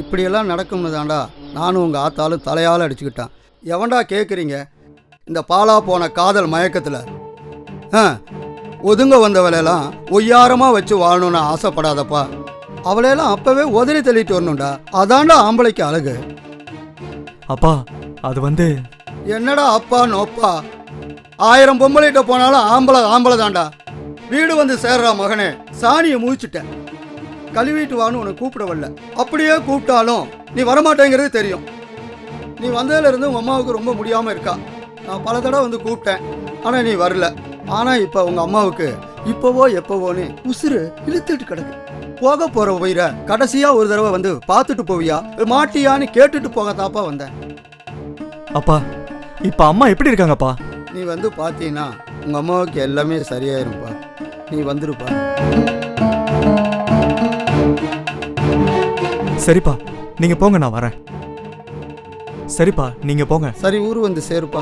இப்படியெல்லாம் நடக்கும்னு தாண்டா நானும் உங்கள் ஆத்தாலும் தலையால் அடிச்சுக்கிட்டேன். எவன்டா கேட்குறீங்க இந்த பாலா போன காதல் மயக்கத்தில். ஆ ஒதுங்க வந்தவளையெல்லாம் ஒய்யாரமாக வச்சு வாழணும்னு ஆசைப்படாதப்பா. அவளையெல்லாம் அப்போவே உதறி தள்ளிட்டு வரணும்டா. அதான்டா ஆம்பளைக்கு அழகு. அப்பா அது வந்து என்னடா அப்பா நோப்பா? ஆயிரம் பொம்பளைகிட்ட போனாலும் ஆம்பளை ஆம்பளை தான்டா வீடு வந்து சேர்றா மகனே சாணியை முழிச்சிட்டேன். கழுவிட்டு வான்னு உன்னை கூப்பிட வரல. அப்படியே கூப்பிட்டாலும் நீ வரமாட்டேங்கிறது தெரியும். நீ வந்ததுல இருந்து உங்க அம்மாவுக்கு ரொம்ப முடியாம இருக்கா. நான் பல தடவை வந்து கூப்பிட்டேன். ஆனா நீ வரல. ஆனா இப்ப உங்க அம்மாவுக்கு இப்பவோ எப்பவோன்னு உசுறு இழுத்துட்டு கிடக்கு. போக போற உயிரை கடைசியா ஒரு தடவை வந்து பார்த்துட்டு போவியா? மாட்டியான்னு கேட்டுட்டு போக தாப்பா வந்தேன். அப்பா இப்ப அம்மா எப்படி இருக்காங்கப்பா? நீ வந்து பார்த்தீங்கன்னா உங்கள் அம்மாவுக்கு எல்லாமே சரியாயிரும்ப்பா நீ வந்துருப்பா. சரிப்பா நீங்க போங்க நான் வரேன். சரிப்பா நீங்க போங்க. சரி ஊர் வந்து சேருப்பா.